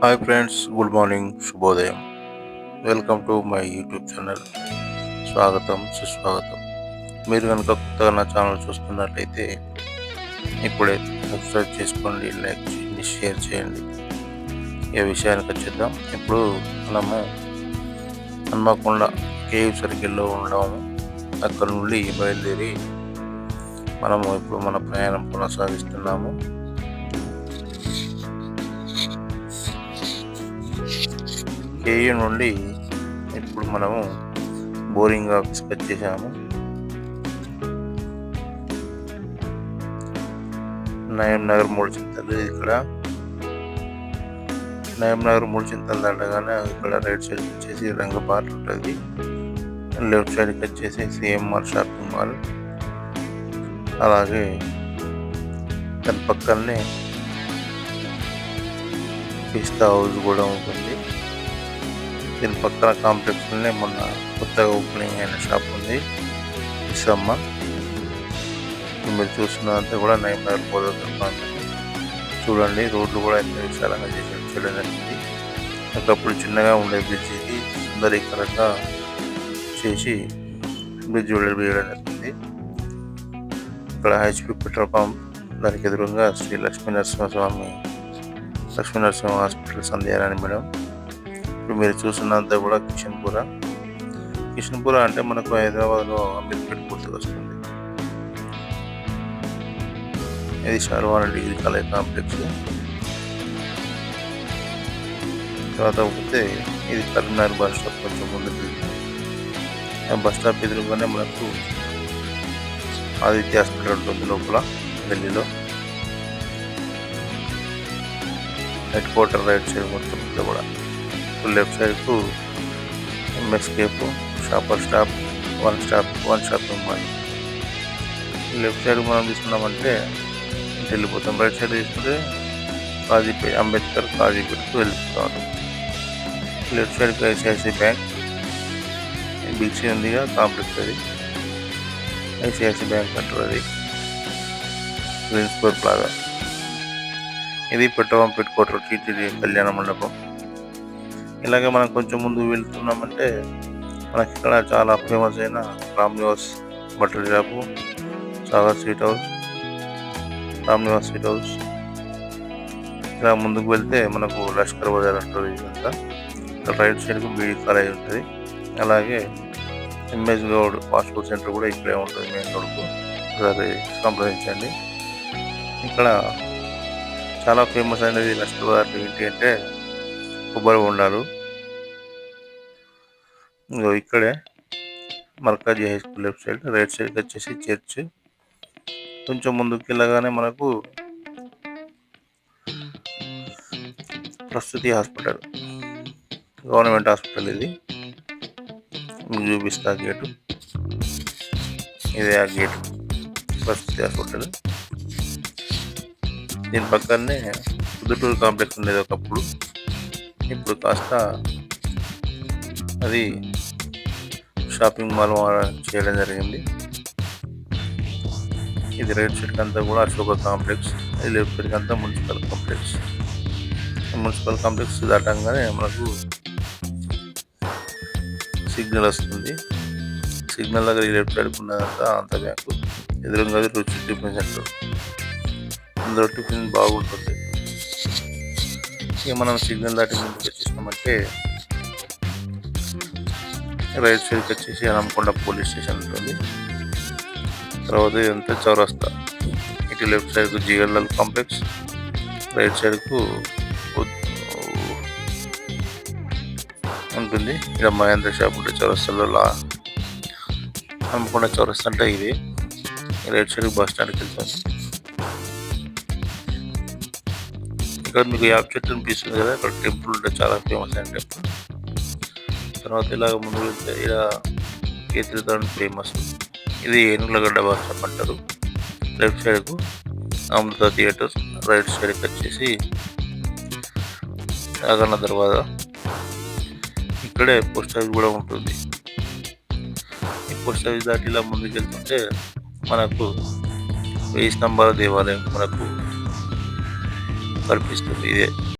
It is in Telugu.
హాయ్ ఫ్రెండ్స్ గుడ్ మార్నింగ్ శుభోదయం welcome to my YouTube channel స్వాగతం సుస్వాగతం మీరు కనుక కొత్తగా నా ఛానల్ చూస్తున్నట్లయితే ఇప్పుడే సబ్స్క్రైబ్ చేసుకోండి లైక్ చేయండి షేర్ చేయండి. ఏ విషయానికి వచ్చేద్దాం ఇప్పుడు మనము హన్మకొండ కేవ్ సర్కిల్లో ఉన్నాము. అక్కడ నుండి బయలుదేరి మనము ఇప్పుడు మన ప్రయాణం కొనసాగిస్తున్నాము. కేయూ నుండి ఇప్పుడు మనము బోరింగ్ ఆఫీస్కి వచ్చేసాము నయం నగర్ మూడు చింతలు ఇక్కడ. నయం నగర్ మూడు చింతలు దాటగానే ఇక్కడ రైట్ సైడ్ వచ్చేసి రంగపార్ట్ ఉంటుంది. లెఫ్ట్ సైడ్కి వచ్చేసి సిఎంఆర్ షాపింగ్ మాల్. అలాగే దాని పక్కనే పిస్తా హౌస్ కూడా ఉంటుంది. దీని పక్కన కాంప్లెక్స్లోనే మొన్న కొత్తగా ఓపెనింగ్ అయిన షాప్ ఉంది. ఇసమ్మ మీరు చూస్తున్నంతా కూడా నైన్ నగర్ పోదొక్క చూడండి. రోడ్లు కూడా ఎంత విశాలంగా చేసి చేయడం జరిగింది ఒకప్పుడు చిన్నగా ఉండే బ్రిడ్జ్ ఇది. సుందరీకరంగా చేసి బ్రిడ్జ్ వేయడం జరిగింది. ఇక్కడ హెచ్పి పెట్రోల్ పంప్ దానికి ఎదురుగా శ్రీ లక్ష్మీ నరసింహస్వామి లక్ష్మీ నరసింహ హాస్పిటల్ సంధ్యారాణి మేడం. ఇప్పుడు మీరు చూస్తున్నంత కూడా కిషన్పుర. కిషన్పుర అంటే మనకు హైదరాబాద్లో అంబేద్కర్ గుర్తుకు వస్తుంది. ఇది శార్వాన డిగ్రీ కాలేజ్ కాంప్లెక్స్. తర్వాత పోతే ఇది కరీంనగర్ బస్ స్టాప్ కొంచెం ముందుకు. ఆ బస్ స్టాప్ ఎదురుగానే మనకు ఆదిత్య హాస్పిటల్ ఉంటుంది లోపల ఢిల్లీలో. హెడ్ క్వార్టర్ రైట్ సైడ్ మొత్తం కూడా. లెఫ్ట్ సైడ్కు ఎంఎస్కేప్ shopper stop one stop one shopping mall left side మనం తీసుకున్నామంటే వెళ్ళిపోతాం. రైట్ సైడ్ తీసుకుంటే కాజీపేట అంబేద్కర్ కాజీపేటకు వెళ్ళిపోతాం లెఫ్ట్ సైడ్కి ఐసిఐసి బ్యాంక్ బీసీ ఉందిగా కాంప్లెక్స్ అది. ఐసిఐసి బ్యాంక్ అంటారు అది. Principal plaza. ఇది పెట్రోల్ పెట్టుకోవటం టీటీడీ కళ్యాణ మండపం. ఇలాగే మనం కొంచెం ముందు వెళ్తున్నామంటే మనకి ఇక్కడ చాలా ఫేమస్ అయిన రామ్ నివాస్ బట్టల shop Sagar sweet house Ram Niwas sweet house. ఇలా ముందుకు వెళ్తే మనకు లష్కర్ బజార్ అంటారు ఇదంతా. ఇక్కడ రైట్ సైడ్కి బీడీ కాలేజ్ ఉంటుంది. అలాగే ఎంఎస్ గౌడ్ పాస్పోర్ట్ సెంటర్ కూడా ఇక్కడే ఉంటుంది మెయిన్ రోడ్కు ఒకసారి సంప్రదించండి. ఇక్కడ చాలా ఫేమస్ అనేది లష్కర్ బజార్ ఏంటి అంటే కొబ్బరి బొండాలు ఇంకో ఇక్కడే Markazi high school left side right సైడ్కి వచ్చేసి చర్చ్. కొంచెం ముందుకు వెళ్ళగానే మనకు ప్రస్తుతి హాస్పిటల్ గవర్నమెంట్ హాస్పిటల్ ఇది. మీకు చూపిస్తా గేటు. ఇదే ఆ గేటు ప్రస్తుతి హాస్పిటల్. దీని పక్కనే పుదుటూరు కాంప్లెక్స్ ఉండేది ఒకప్పుడు. ఇప్పుడు కాస్త అది షాపింగ్ మాల్ చేయడం జరిగింది. ఇది రైట్ సైడ్ అంతా కూడా అశోక కాంప్లెక్స్ ఇది లెఫ్ట్ సైడ్ అంతా మున్సిపల్ కాంప్లెక్స్. మున్సిపల్ కాంప్లెక్స్ దాటంగానే మనకు సిగ్నల్ వస్తుంది. సిగ్నల్ దగ్గర లెఫ్ట్ సైడ్ ఉన్నదంతా అంత బ్యాంకు. ఎదురుగా రుచి టిఫిన్ సెంటర్. అందులో టిఫిన్ బాగుంటుంది. ఇక మనం సిగ్నల్ దాటి ముందుకు వచ్చేసినామంటే రైట్ సైడ్కి వచ్చేసి అనంకొండ పోలీస్ స్టేషన్ ఉంటుంది. తర్వాత ఇదంతా చౌరస్తా. ఇటు లెఫ్ట్ సైడ్కు జిఎల్ఎల్ కాంప్లెక్స్ రైట్ సైడ్కు ఉంటుంది. ఇక్కడ మహేంద్ర షాప్ ఉంటే చౌరస్తాలో లా హనుమకొండ చౌరస్తా అంటే ఇది. రైట్ సైడ్ బస్ స్టాండ్కి వెళ్తాం. ఇక్కడ మీకు యాప్ చెట్టు అనిపిస్తుంది కదా ఇక్కడ టెంపుల్ ఉంటే చాలా ఫేమస్ అయిన టెంపుల్ తర్వాత ఇలాగ ముందు వెళ్తే ఇలా కేతిరిదాన్ ఫేమస్ ఇది ఏనుగులగడ్డ బస్ స్టాప్ అంటారు లెఫ్ట్ సైడ్కు అమృత థియేటర్ రైట్ సైడ్కి వచ్చేసి రాగన్న తర్వాత ఇక్కడే పోస్ట్ ఆఫీస్ కూడా ఉంటుంది. ఈ పోస్ట్ ఆఫీస్ దాటి ఇలా ముందుకు వెళ్తుంటే మనకు వెయ్యి స్తంభాల దేవాలయం మనకు కనిపిస్తుంది ఇదే